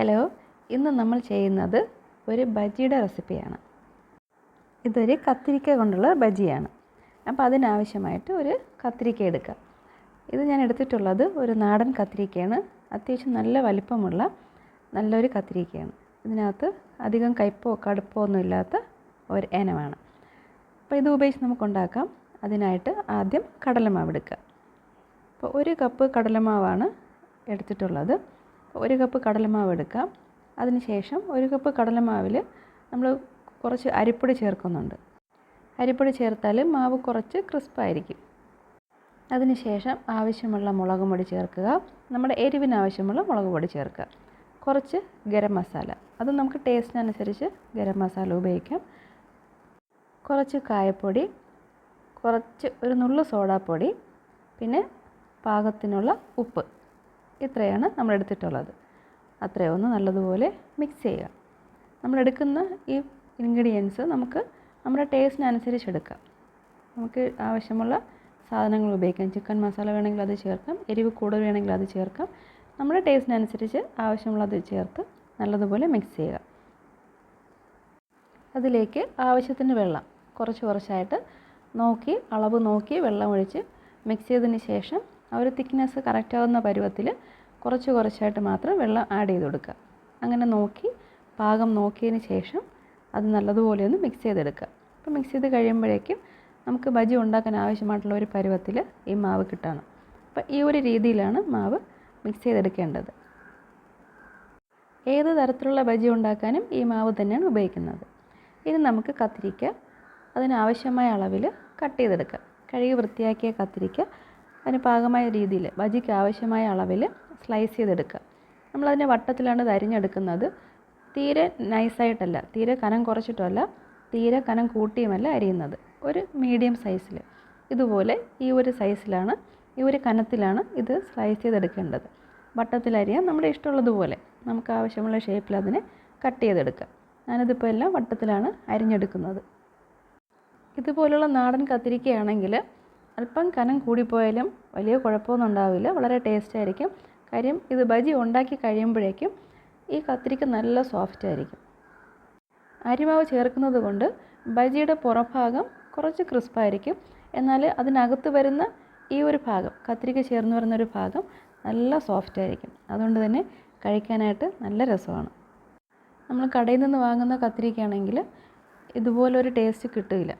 Hello ഇന്ന് നമ്മൾ ചെയ്യുന്നത് ഒരു ബജിയുടെ റെസിപ്പിയാണ്. ഇതൊരു കത്തിരിക്ക കൊണ്ടുള്ള ബജിയാണ്. അപ്പോൾ അതിനാവശ്യമായിട്ട് ഒരു കത്തിരിക്ക എടുക്കുക ഇത് ഞാൻ എടുത്തിട്ടുള്ളത് ഒരു നാടൻ കത്തിരിക്കയാണ്. അത്യാവശ്യം നല്ല വലിപ്പമുള്ള നല്ലൊരു കത്തിരിക്കയാണ്. ഇതിനകത്ത് അധികം കയ്പോ കടുപ്പോ ഒന്നും ഇല്ലാത്ത ഒരു ഇനമാണ്. അപ്പോൾ ഇത് ഉപയോഗിച്ച് നമുക്ക് ഉണ്ടാക്കാം. അതിനായിട്ട് ആദ്യം കടലമാവ് എടുക്കുക. അപ്പോൾ ഒരു കപ്പ് കടലമാവാണ് എടുത്തിട്ടുള്ളത്. ഒരു കപ്പ് കടലമാവ് എടുക്കാം. അതിനുശേഷം ഒരു കപ്പ് കടലമാവിൽ നമ്മൾ കുറച്ച് അരിപ്പൊടി ചേർക്കുന്നുണ്ട്. അരിപ്പൊടി ചേർത്താൽ മാവ് കുറച്ച് ക്രിസ്പായിരിക്കും അതിനുശേഷം ആവശ്യമുള്ള മുളക് പൊടി ചേർക്കുക. നമ്മുടെ എരിവിന് ആവശ്യമുള്ള മുളക് പൊടി ചേർക്കുക. കുറച്ച് ഗരം മസാല. അത് നമുക്ക് ടേസ്റ്റിനനുസരിച്ച് ഗരം മസാല ഉപയോഗിക്കാം. കുറച്ച് കായപ്പൊടി കുറച്ച് ഒരു നുള്ളു സോഡാപ്പൊടി പിന്നെ പാകത്തിനുള്ള ഉപ്പ്. ഇത്രയാണ് നമ്മൾ എടുത്തിട്ടുള്ളത്. അത്രയും ഒന്ന് നല്ലതുപോലെ മിക്സ് ചെയ്യുക. നമ്മളെടുക്കുന്ന ഈ ഇൻഗ്രീഡിയൻസ് നമുക്ക് നമ്മുടെ ടേസ്റ്റിനനുസരിച്ച് എടുക്കാം നമുക്ക് ആവശ്യമുള്ള സാധനങ്ങൾ ഉപയോഗിക്കാം. ചിക്കൻ മസാല വേണമെങ്കിൽ അത് ചേർക്കാം. എരിവ് കൂടുതൽ വേണമെങ്കിൽ അത് ചേർക്കാം. നമ്മുടെ ടേസ്റ്റിനനുസരിച്ച് ആവശ്യമുള്ളത് ചേർത്ത് നല്ലതുപോലെ മിക്സ് ചെയ്യുക. അതിലേക്ക് ആവശ്യത്തിന് വെള്ളം കുറച്ച് കുറച്ചായിട്ട് നോക്കി അളവ് നോക്കി വെള്ളം ഒഴിച്ച് മിക്സ് ചെയ്തതിന് ശേഷം ആ ഒരു തിക്നെസ് കറക്റ്റ് ആവുന്ന പരുവത്തിൽ കുറച്ച് കുറച്ചായിട്ട് മാത്രം വെള്ളം ആഡ് ചെയ്ത് കൊടുക്കുക. അങ്ങനെ നോക്കി പാകം നോക്കിയതിന് ശേഷം അത് നല്ലതുപോലെ ഒന്ന് മിക്സ് ചെയ്തെടുക്കുക. അപ്പോൾ മിക്സ് ചെയ്ത് കഴിയുമ്പോഴേക്കും നമുക്ക് ബജി ഉണ്ടാക്കാൻ ആവശ്യമായിട്ടുള്ള ഒരു പരുവത്തിൽ ഈ മാവ് കിട്ടണം. അപ്പോൾ ഈ ഒരു രീതിയിലാണ് മാവ് മിക്സ് ചെയ്തെടുക്കേണ്ടത്. ഏത് തരത്തിലുള്ള ബജി ഉണ്ടാക്കാനും ഈ മാവ് തന്നെയാണ് ഉപയോഗിക്കുന്നത്. ഇനി നമുക്ക് കത്തിരിക്ക അതിനാവശ്യമായ അളവിൽ കട്ട് ചെയ്തെടുക്കാം. കഴുകി വൃത്തിയാക്കിയ കത്തിരിക്ക അതിന് പാകമായ രീതിയിൽ ബജിക്ക് ആവശ്യമായ അളവിൽ സ്ലൈസ് ചെയ്തെടുക്കുക. നമ്മളതിനെ വട്ടത്തിലാണ് അരിഞ്ഞെടുക്കുന്നത്. തീരെ നൈസായിട്ടല്ല തീരെ കനം കുറച്ചിട്ടല്ല തീരെ കനം കൂട്ടിയുമല്ല അരിയുന്നത്. ഒരു മീഡിയം സൈസിൽ ഇതുപോലെ ഈ ഒരു സൈസിലാണ് ഈ ഒരു കനത്തിലാണ് ഇത് സ്ലൈസ് ചെയ്തെടുക്കേണ്ടത്. വട്ടത്തിൽ അരിയാൻ നമ്മുടെ ഇഷ്ടമുള്ളതുപോലെ നമുക്ക് ആവശ്യമുള്ള ഷേപ്പിൽ അതിനെ കട്ട് ചെയ്തെടുക്കുക. ഞാനിതിപ്പോൾ എല്ലാം വട്ടത്തിലാണ് അരിഞ്ഞെടുക്കുന്നത്. ഇതുപോലുള്ള നാടൻ കത്തിരിക്കയാണെങ്കിൽ അല്പം കനം കൂടിപ്പോയാലും വലിയ കുഴപ്പമൊന്നും ഉണ്ടാവില്ല. വളരെ ടേസ്റ്റ് ആയിരിക്കും. കാര്യം ഇത് ബജി ഉണ്ടാക്കി കഴിയുമ്പോഴേക്കും ഈ കത്തിരിക്ക നല്ല സോഫ്റ്റ് ആയിരിക്കും. അരിമാവ് ചേർക്കുന്നത് കൊണ്ട് ബജിയുടെ പുറഭാഗം കുറച്ച് ക്രിസ്പായിരിക്കും എന്നാൽ അതിനകത്ത് വരുന്ന ഈ ഒരു ഭാഗം കത്തിരിക്ക ചേർന്ന് വരുന്ന ഒരു ഭാഗം നല്ല സോഫ്റ്റ് ആയിരിക്കും. അതുകൊണ്ട് തന്നെ കഴിക്കാനായിട്ട് നല്ല രസമാണ്. നമ്മൾ കടയിൽ നിന്ന് വാങ്ങുന്ന കത്തിരിക്കയാണെങ്കിൽ ഇതുപോലൊരു ടേസ്റ്റ് കിട്ടില്ല.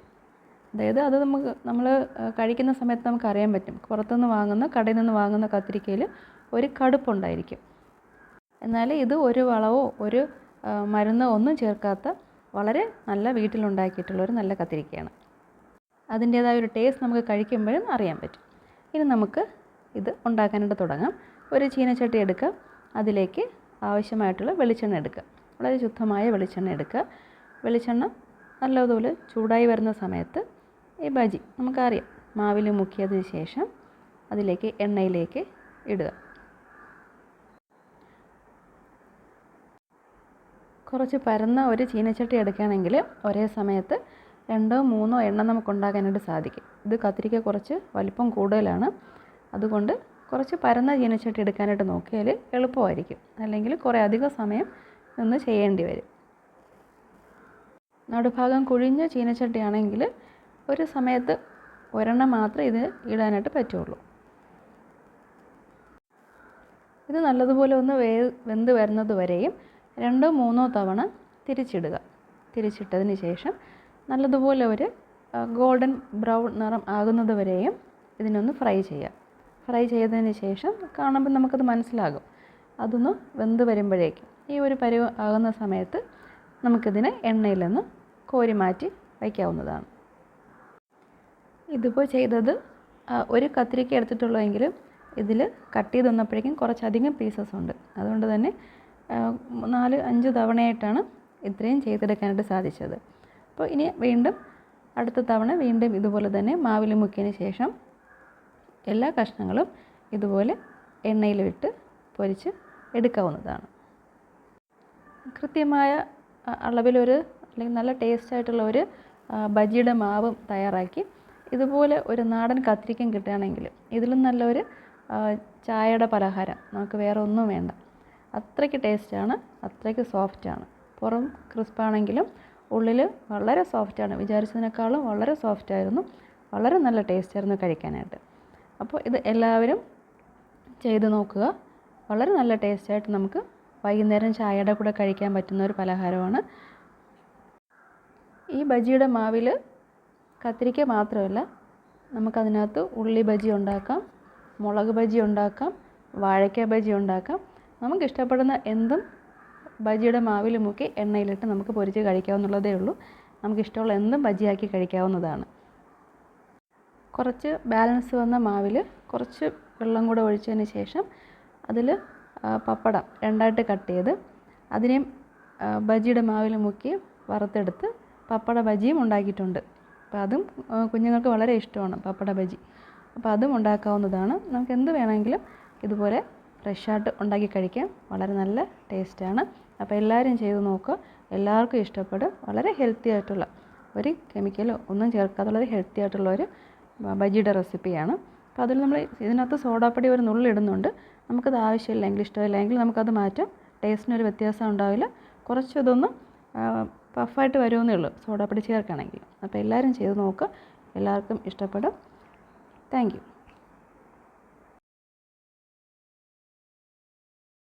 അതായത് അത് നമുക്ക് നമ്മൾ കഴിക്കുന്ന സമയത്ത് നമുക്ക് അറിയാൻ പറ്റും. പുറത്തുനിന്ന് വാങ്ങുന്ന കടയിൽ നിന്ന് വാങ്ങുന്ന കത്തിരിക്കയിൽ ഒരു കടുപ്പുണ്ടായിരിക്കും. എന്നാൽ ഇത് ഒരു വളവോ ഒരു മരുന്നോ ഒന്നും ചേർക്കാത്ത വളരെ നല്ല വീട്ടിലുണ്ടാക്കിയിട്ടുള്ള ഒരു നല്ല കത്തിരിക്കയാണ്. അതിന്റേതായ ഒരു ടേസ്റ്റ് നമുക്ക് കഴിക്കുമ്പോഴും അറിയാൻ പറ്റും. ഇനി നമുക്ക് ഇത് ഉണ്ടാക്കാനായിട്ട് തുടങ്ങാം. ഒരു ചീനച്ചട്ടി എടുക്കുക. അതിലേക്ക് ആവശ്യമായിട്ടുള്ള വെളിച്ചെണ്ണ എടുക്കുക. വളരെ ശുദ്ധമായ വെളിച്ചെണ്ണ എടുക്കുക. വെളിച്ചെണ്ണ നല്ലതുപോലെ ചൂടായി വരുന്ന സമയത്ത് ഈ ബജി നമുക്കറിയാം. മാവിൽ മുക്കിയതിന് ശേഷം അതിലേക്ക് എണ്ണയിലേക്ക് ഇടുക. കുറച്ച് പരന്ന ഒരു ചീനച്ചട്ടി എടുക്കുകയാണെങ്കിൽ ഒരേ സമയത്ത് രണ്ടോ മൂന്നോ എണ്ണ നമുക്ക് ഉണ്ടാക്കാനായിട്ട് സാധിക്കും. ഇത് കത്തിരിക്ക കുറച്ച് വലിപ്പം കൂടുതലാണ്. അതുകൊണ്ട് കുറച്ച് പരന്ന ചീനച്ചട്ടി എടുക്കാനായിട്ട് നോക്കിയാൽ എളുപ്പമായിരിക്കും. അല്ലെങ്കിൽ കുറേ അധികം സമയം നിന്ന് ചെയ്യേണ്ടി വരും. നടുഭാഗം കുഴിഞ്ഞ ചീനച്ചട്ടിയാണെങ്കിൽ ഒരു സമയത്ത് ഒരെണ്ണം മാത്രമേ ഇത് ഇടാനായിട്ട് പറ്റുള്ളൂ. ഇത് നല്ലതുപോലെ ഒന്ന് വേ വെന്ത് വരുന്നത് വരെയും രണ്ടോ മൂന്നോ തവണ തിരിച്ചിടുക. തിരിച്ചിട്ടതിന് ശേഷം നല്ലതുപോലെ ഒരു ഗോൾഡൻ ബ്രൗൺ നിറം ആകുന്നത് വരെയും ഇതിനൊന്ന് ഫ്രൈ ചെയ്യുക. ഫ്രൈ ചെയ്തതിന് ശേഷം കാണുമ്പോൾ നമുക്കത് മനസ്സിലാകും. അതൊന്ന് വെന്ത് വരുമ്പോഴേക്കും ഈ ഒരു പരുവ ആകുന്ന സമയത്ത് നമുക്കിതിനെ എണ്ണയിൽ നിന്ന് കോരി മാറ്റി വയ്ക്കാവുന്നതാണ്. ഇതിപ്പോൾ ചെയ്തത് ഒരു കത്തിരിക്ക എടുത്തിട്ടുള്ളതെങ്കിലും ഇതിൽ കട്ട് ചെയ്ത് വന്നപ്പോഴേക്കും കുറച്ചധികം പീസസ് ഉണ്ട്. അതുകൊണ്ട് തന്നെ നാല് അഞ്ച് തവണയായിട്ടാണ് ഇത്രയും ചെയ്തെടുക്കാനായിട്ട് സാധിച്ചത്. അപ്പോൾ ഇനി വീണ്ടും അടുത്ത തവണ വീണ്ടും ഇതുപോലെ തന്നെ മാവിൽ മുക്കിയതിന് ശേഷം എല്ലാ കഷ്ണങ്ങളും ഇതുപോലെ എണ്ണയിലിട്ട് പൊരിച്ച് എടുക്കാവുന്നതാണ്. കൃത്യമായ അളവിലൊരു അല്ലെങ്കിൽ നല്ല ടേസ്റ്റ് ആയിട്ടുള്ള ഒരു ബജിയുടെ മാവും തയ്യാറാക്കി ഇതുപോലെ ഒരു നാടൻ കത്തിരിക്കയും കിട്ടുകയാണെങ്കിൽ ഇതിലും നല്ലൊരു ചായയുടെ പലഹാരം. നമുക്ക് വേറെ ഒന്നും വേണ്ട. അത്രയ്ക്ക് ടേസ്റ്റാണ് അത്രയ്ക്ക് സോഫ്റ്റാണ് പുറം ക്രിസ്പാണെങ്കിലും ഉള്ളിൽ വളരെ സോഫ്റ്റാണ് വിചാരിച്ചതിനേക്കാളും വളരെ സോഫ്റ്റായിരുന്നു വളരെ നല്ല ടേസ്റ്റായിരുന്നു കഴിക്കാനായിട്ട്. അപ്പോൾ ഇത് എല്ലാവരും ചെയ്ത് നോക്കുക. വളരെ നല്ല ടേസ്റ്റായിട്ട് നമുക്ക് വൈകുന്നേരം ചായയുടെ കൂടെ കഴിക്കാൻ പറ്റുന്ന ഒരു പലഹാരമാണ്. ഈ ബജിയുടെ മാവിൽ കത്തിരിക്ക മാത്രമല്ല നമുക്കതിനകത്ത് ഉള്ളി ബജി ഉണ്ടാക്കാം മുളക് ബജി ഉണ്ടാക്കാം വാഴയ്ക്ക ബജി ഉണ്ടാക്കാം. നമുക്ക് ഇഷ്ടപ്പെടുന്ന എന്തും ബജിയുടെ മാവിൽ മുക്കി എണ്ണയിലിട്ട് നമുക്ക് പൊരിച്ച് കഴിക്കാവുന്നുള്ളതേ ഉള്ളൂ. നമുക്ക് ഇഷ്ടമുള്ള എന്തും ബജിയാക്കി കഴിക്കാവുന്നതാണ്. കുറച്ച് ബാലൻസ് വന്ന മാവിൽ കുറച്ച് വെള്ളം കൂടെ ഒഴിച്ചതിന് ശേഷം അതിൽ പപ്പടം രണ്ടായിട്ട് കട്ട് ചെയ്ത് അതിനെയും ബജിയുടെ മാവിൽ മുക്കി വറുത്തെടുത്ത് പപ്പട ബജിയും ഉണ്ടാക്കിയിട്ടുണ്ട്. അപ്പോൾ അതും കുഞ്ഞുങ്ങൾക്ക് വളരെ ഇഷ്ടമാണ് പപ്പട ബജി. അപ്പോൾ അതും ഉണ്ടാക്കാവുന്നതാണ്. നമുക്ക് എന്ത് വേണമെങ്കിലും ഇതുപോലെ ഫ്രഷായിട്ട് ഉണ്ടാക്കി കഴിക്കാം. വളരെ നല്ല ടേസ്റ്റാണ് അപ്പോൾ എല്ലാവരും ചെയ്ത് നോക്കുക എല്ലാവർക്കും ഇഷ്ടപ്പെടും. വളരെ ഹെൽത്തി ആയിട്ടുള്ള ഒരു കെമിക്കലോ ഒന്നും ചേർക്കാത്തുള്ളൊരു ഹെൽത്തി ആയിട്ടുള്ള ഒരു ബജിയുടെ റെസിപ്പിയാണ് അപ്പോൾ അതിൽ നമ്മൾ ഇതിനകത്ത് സോഡാപ്പൊടി ഒരു നുള്ളിടുന്നുണ്ട് നമുക്കത് ആവശ്യമില്ലെങ്കിൽ ഇഷ്ടമില്ലെങ്കിൽ നമുക്കത് മാറ്റാം. ടേസ്റ്റിനൊരു വ്യത്യാസം ഉണ്ടാവില്ല. കുറച്ച് ഇതൊന്ന് പഫായിട്ട് വരുമെന്നേ ഉള്ളൂ. സോഡാപ്പൊടി ചേർക്കുകയാണെങ്കിൽ. അപ്പോൾ എല്ലാവരും ചെയ്ത് നോക്കുക എല്ലാവർക്കും ഇഷ്ടപ്പെടും. Thank you.